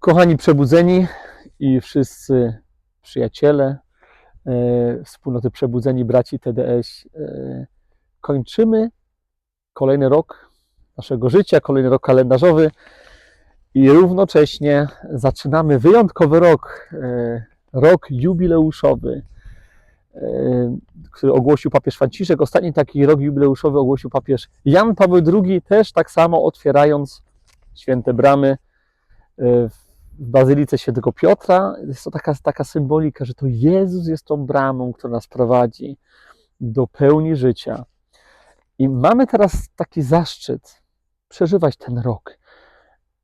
Kochani przebudzeni i wszyscy przyjaciele e, wspólnoty Przebudzeni Braci TDS, e, kończymy kolejny rok naszego życia, kolejny rok kalendarzowy i równocześnie zaczynamy wyjątkowy rok, e, rok jubileuszowy, który ogłosił papież Franciszek. Ostatni taki rok jubileuszowy ogłosił papież Jan Paweł II, też tak samo otwierając święte bramy e, w Bazylice Świętego Piotra. Jest to taka, taka symbolika, że to Jezus jest tą bramą, która nas prowadzi do pełni życia. I mamy teraz taki zaszczyt przeżywać ten rok.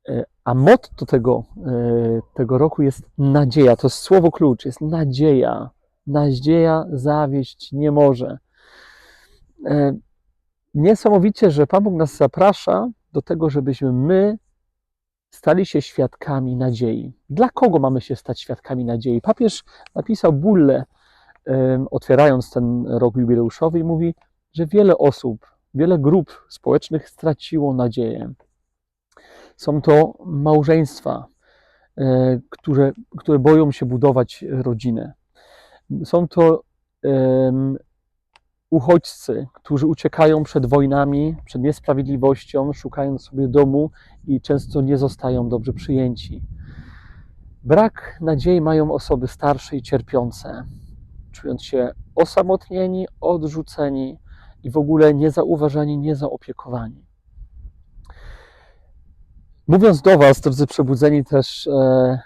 E, A motto tego, e, tego roku jest nadzieja. To jest słowo klucz, jest nadzieja. Nadzieja zawieść nie może. E, Niesamowicie, że Pan Bóg nas zaprasza do tego, żebyśmy my stali się świadkami nadziei. Dla kogo mamy się stać świadkami nadziei? Papież napisał bullę, otwierając ten rok jubileuszowy, i mówi, że wiele osób, wiele grup społecznych straciło nadzieję. Są to małżeństwa, e, które, które boją się budować rodzinę. Są to uchodźcy, którzy uciekają przed wojnami, przed niesprawiedliwością, szukając sobie domu i często nie zostają dobrze przyjęci. Brak nadziei mają osoby starsze i cierpiące, czując się osamotnieni, odrzuceni i w ogóle niezauważeni, niezaopiekowani. Mówiąc do Was, drodzy przebudzeni, też e,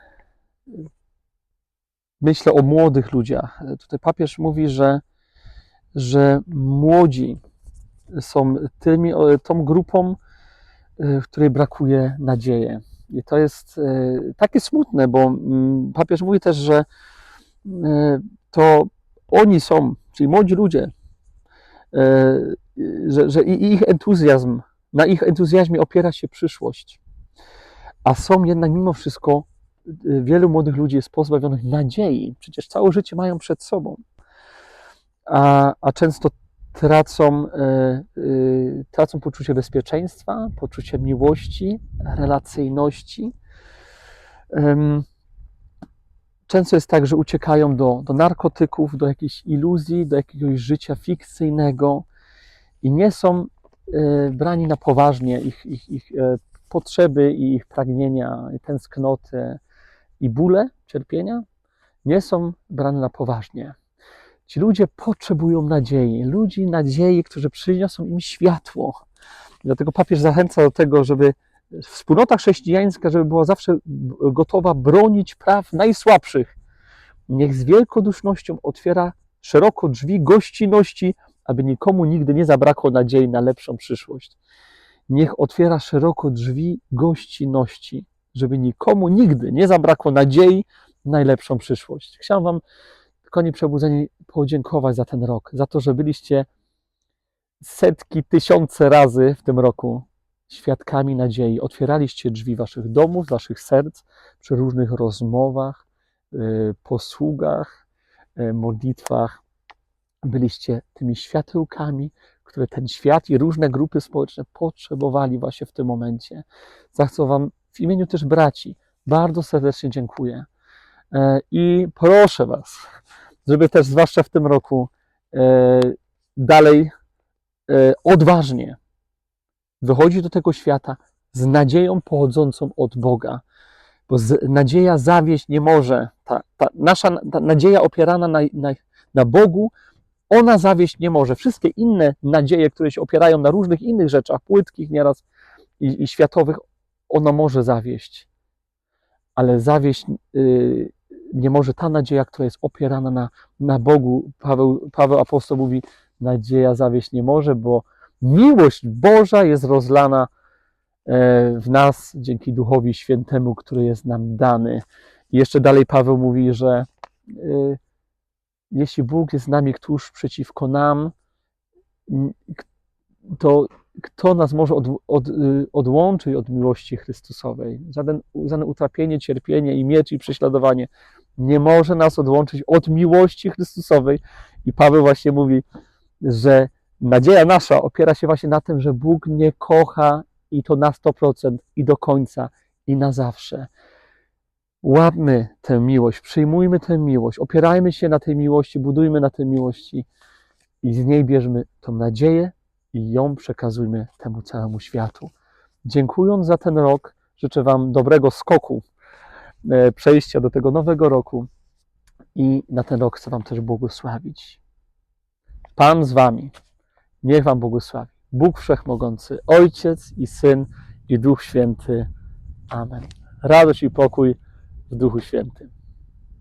myślę o młodych ludziach. Tutaj papież mówi, że, że młodzi są tymi, tą grupą, e, w której brakuje nadziei. I to jest e, takie smutne, bo mm, papież mówi też, że e, to oni są, czyli młodzi ludzie, że, że ich entuzjazm, na ich entuzjazmie opiera się przyszłość. A są jednak mimo wszystko, wielu młodych ludzi jest pozbawionych nadziei. Przecież całe życie mają przed sobą. A, a często tracą, e, e, tracą poczucie bezpieczeństwa, poczucie miłości, relacyjności. Często jest tak, że uciekają do, do narkotyków, do jakichś iluzji, do jakiegoś życia fikcyjnego i nie są e, brani na poważnie ich, ich, ich potrzeby i ich pragnienia, i tęsknoty i bóle, cierpienia nie są brane na poważnie. Ci ludzie potrzebują nadziei, ludzi nadziei, którzy przyniosą im światło. Dlatego papież zachęca do tego, żeby wspólnota chrześcijańska, żeby była zawsze gotowa bronić praw najsłabszych. Niech z wielkodusznością otwiera szeroko drzwi gościnności, aby nikomu nigdy nie zabrakło nadziei na lepszą przyszłość. Niech otwiera szeroko drzwi gościnności, żeby nikomu nigdy nie zabrakło nadziei na najlepszą przyszłość. Chciałem Wam, koni przebudzeni, podziękować za ten rok, za to, że byliście setki, tysiące razy w tym roku świadkami nadziei. Otwieraliście drzwi waszych domów, waszych serc przy różnych rozmowach, y, posługach, y, modlitwach. Byliście tymi światełkami, które ten świat i różne grupy społeczne potrzebowali właśnie w tym momencie. Za co wam w imieniu też braci bardzo serdecznie dziękuję. E, I proszę was, żeby też zwłaszcza w tym roku e, dalej e, odważnie wychodzi do tego świata z nadzieją pochodzącą od Boga. Bo nadzieja zawieść nie może. Ta, ta nasza ta nadzieja opierana na, na, na Bogu, ona zawieść nie może. Wszystkie inne nadzieje, które się opierają na różnych innych rzeczach, płytkich nieraz i, i światowych, ona może zawieść. Ale zawieść y, nie może ta nadzieja, która jest opierana na, na Bogu. Paweł, Paweł apostoł mówi, nadzieja zawieść nie może, bo miłość Boża jest rozlana e, w nas dzięki Duchowi Świętemu, który jest nam dany. I jeszcze dalej Paweł mówi, że e, jeśli Bóg jest z nami, któż przeciwko nam, to kto nas może od, od, y, odłączyć od miłości Chrystusowej? Żadne utrapienie, cierpienie i miecz i prześladowanie nie może nas odłączyć od miłości Chrystusowej. I Paweł właśnie mówi, że nadzieja nasza opiera się właśnie na tym, że Bóg nie kocha i to na 100% i do końca i na zawsze. Łapmy tę miłość, przyjmujmy tę miłość, opierajmy się na tej miłości, budujmy na tej miłości i z niej bierzmy tą nadzieję i ją przekazujmy temu całemu światu. Dziękując za ten rok, życzę Wam dobrego skoku, przejścia do tego nowego roku i na ten rok chcę Wam też błogosławić. Pan z Wami, niech Wam błogosławi. Bóg Wszechmogący, Ojciec i Syn i Duch Święty. Amen. Radość i pokój w Duchu Świętym.